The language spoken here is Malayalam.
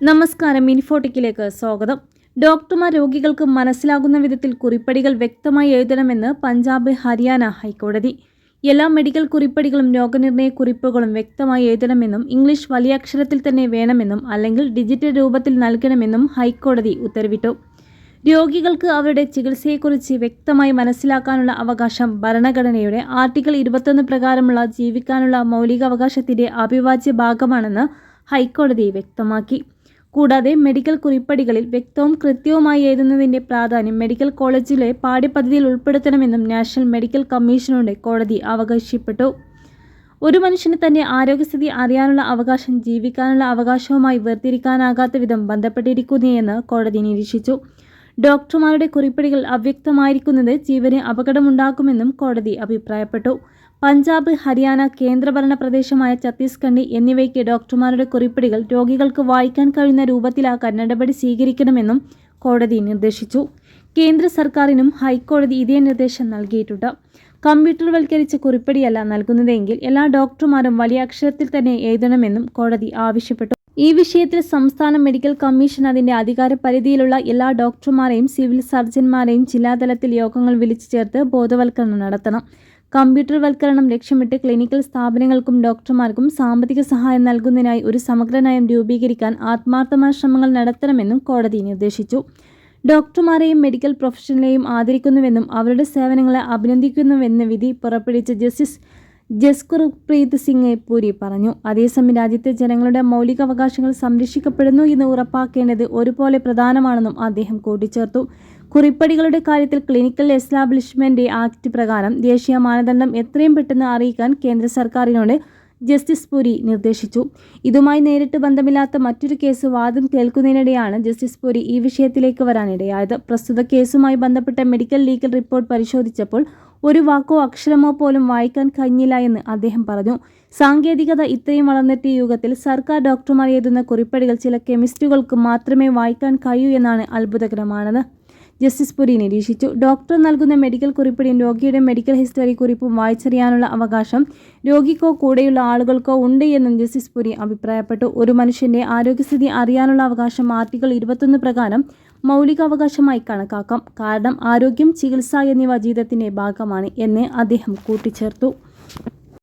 നമസ്കാരം ഇൻഫോട്ടിക്കിലേക്ക് സ്വാഗതം. ഡോക്ടർമാർ രോഗികൾക്ക് മനസ്സിലാകുന്ന വിധത്തിൽ കുറിപ്പടികൾ വ്യക്തമായി എഴുതണമെന്ന് പഞ്ചാബ് ഹരിയാന ഹൈക്കോടതി. എല്ലാ മെഡിക്കൽ കുറിപ്പടികളും രോഗനിർണയ കുറിപ്പുകളും വ്യക്തമായി എഴുതണമെന്നും ഇംഗ്ലീഷ് വലിയ അക്ഷരത്തിൽ തന്നെ വേണമെന്നും അല്ലെങ്കിൽ ഡിജിറ്റൽ രൂപത്തിൽ നൽകണമെന്നും ഹൈക്കോടതി ഉത്തരവിട്ടു. രോഗികൾക്ക് അവരുടെ ചികിത്സയെക്കുറിച്ച് വ്യക്തമായി മനസ്സിലാക്കാനുള്ള അവകാശം ഭരണഘടനയുടെ ആർട്ടിക്കിൾ ഇരുപത്തൊന്ന് പ്രകാരമുള്ള ജീവിക്കാനുള്ള മൗലികാവകാശത്തിന്റെ അവിഭാജ്യ ഭാഗമാണെന്ന് ഹൈക്കോടതി വ്യക്തമാക്കി. കൂടാതെ മെഡിക്കൽ കുറിപ്പടികളിൽ വ്യക്തവും കൃത്യവുമായി എഴുതുന്നതിന്റെ പ്രാധാന്യം മെഡിക്കൽ കോളേജിലെ പാഠ്യപദ്ധതിയിൽ ഉൾപ്പെടുത്തണമെന്നും നാഷണൽ മെഡിക്കൽ കമ്മീഷനോട് കോടതി അവകാശപ്പെട്ടു. ഒരു മനുഷ്യന് തന്റെ ആരോഗ്യസ്ഥിതി അറിയാനുള്ള അവകാശം ജീവിക്കാനുള്ള അവകാശവുമായി വേർതിരിക്കാനാകാത്ത വിധം ബന്ധപ്പെട്ടിരിക്കുന്നതെന്ന് കോടതി നിരീക്ഷിച്ചു. ഡോക്ടർമാരുടെ കുറിപ്പടികൾ അവ്യക്തമായിരിക്കുന്നത് ജീവന് അപകടമുണ്ടാക്കുമെന്നും കോടതി അഭിപ്രായപ്പെട്ടു. പഞ്ചാബ് ഹരിയാന കേന്ദ്രഭരണ പ്രദേശമായ ഛത്തീസ്ഗഡ് എന്നിവയ്ക്ക് ഡോക്ടർമാരുടെ കുറിപ്പടികൾ രോഗികൾക്ക് വായിക്കാൻ കഴിയുന്ന രൂപത്തിലാക്കാൻ നടപടി സ്വീകരിക്കണമെന്നും കോടതി നിർദ്ദേശിച്ചു. കേന്ദ്ര സർക്കാരിനും ഹൈക്കോടതി ഇതേ നിർദ്ദേശം നൽകിയിട്ടുണ്ട്. കമ്പ്യൂട്ടർവൽക്കരിച്ച കുറിപ്പടിയല്ല നൽകുന്നതെങ്കിൽ എല്ലാ ഡോക്ടർമാരും വലിയ അക്ഷരത്തിൽ തന്നെ എഴുതണമെന്നും കോടതി ആവശ്യപ്പെട്ടു. ഈ വിഷയത്തിൽ സംസ്ഥാന മെഡിക്കൽ കമ്മീഷൻ അതിന്റെ അധികാര പരിധിയിലുള്ള എല്ലാ ഡോക്ടർമാരെയും സിവിൽ സർജന്മാരെയും ജില്ലാതലത്തിൽ യോഗങ്ങൾ വിളിച്ചു ചേർത്ത് ബോധവൽക്കരണം നടത്തണം. കമ്പ്യൂട്ടർവൽക്കരണം ലക്ഷ്യമിട്ട് ക്ലിനിക്കൽ സ്ഥാപനങ്ങൾക്കും ഡോക്ടർമാർക്കും സാമ്പത്തിക സഹായം നൽകുന്നതിനായി ഒരു സമഗ്ര നയം രൂപീകരിക്കാൻ ആത്മാർത്ഥമായ ശ്രമങ്ങൾ നടത്തണമെന്നും കോടതി നിർദ്ദേശിച്ചു. ഡോക്ടർമാരെയും മെഡിക്കൽ പ്രൊഫഷണലെയും ആദരിക്കുന്നുവെന്നും അവരുടെ സേവനങ്ങളെ അഭിനന്ദിക്കുന്നുവെന്ന് വിധി പുറപ്പെടുവിച്ച ജസ്റ്റിസ് ജസ്കുർപ്രീത് സിംഗ് പുരി പറഞ്ഞു. അതേസമയം രാജ്യത്തെ ജനങ്ങളുടെ മൗലികാവകാശങ്ങൾ സംരക്ഷിക്കപ്പെടുന്നു എന്ന് ഉറപ്പാക്കേണ്ടത് ഒരുപോലെ പ്രധാനമാണെന്നും അദ്ദേഹം കൂട്ടിച്ചേർത്തു. കുറിപ്പടികളുടെ കാര്യത്തിൽ ക്ലിനിക്കൽ എസ്റ്റാബ്ലിഷ്മെന്റ് ആക്ട് പ്രകാരം ദേശീയ മാനദണ്ഡം എത്രയും പെട്ടെന്ന് അറിയിക്കാൻ കേന്ദ്ര സർക്കാരിനോട് ജസ്റ്റിസ് പുരി നിർദ്ദേശിച്ചു. ഇതുമായി നേരിട്ട് ബന്ധമില്ലാത്ത മറ്റൊരു കേസ് വാദം കേൾക്കുന്നതിനിടെയാണ് ജസ്റ്റിസ് പുരി ഈ വിഷയത്തിലേക്ക് വരാനിടയായത്. പ്രസ്തുത കേസുമായി ബന്ധപ്പെട്ട മെഡിക്കൽ ലീഗൽ റിപ്പോർട്ട് പരിശോധിച്ചപ്പോൾ ഒരു വാക്കോ അക്ഷരമോ പോലും വായിക്കാൻ കഴിഞ്ഞില്ല എന്ന് അദ്ദേഹം പറഞ്ഞു. സാങ്കേതികത ഇത്രയും വളർന്നിട്ട് യുഗത്തിൽ സർക്കാർ ഡോക്ടർമാർ എഴുതുന്ന കുറിപ്പടികൾ ചില കെമിസ്റ്റുകൾക്ക് മാത്രമേ വായിക്കാൻ കഴിയൂ എന്നാണ് അത്ഭുതകരമാണത് ജസ്റ്റിസ് പുരി നിരീക്ഷിച്ചു. ഡോക്ടർ നൽകുന്ന മെഡിക്കൽ കുറിപ്പിടിയും രോഗിയുടെ മെഡിക്കൽ ഹിസ്റ്ററി കുറിപ്പും വായിച്ചറിയാനുള്ള അവകാശം രോഗിക്കോ കൂടെയുള്ള ആളുകൾക്കോ ഉണ്ട് എന്നും ജസ്റ്റിസ് പുരി അഭിപ്രായപ്പെട്ടു. ഒരു മനുഷ്യന്റെ ആരോഗ്യസ്ഥിതി അറിയാനുള്ള അവകാശം ആർട്ടിക്കിൾ ഇരുപത്തൊന്ന് പ്രകാരം മൗലികാവകാശമായി കണക്കാക്കാം. കാരണം ആരോഗ്യം ചികിത്സ എന്നിവ ജീവിതത്തിന്റെ ഭാഗമാണ് എന്ന് അദ്ദേഹം കൂട്ടിച്ചേർത്തു.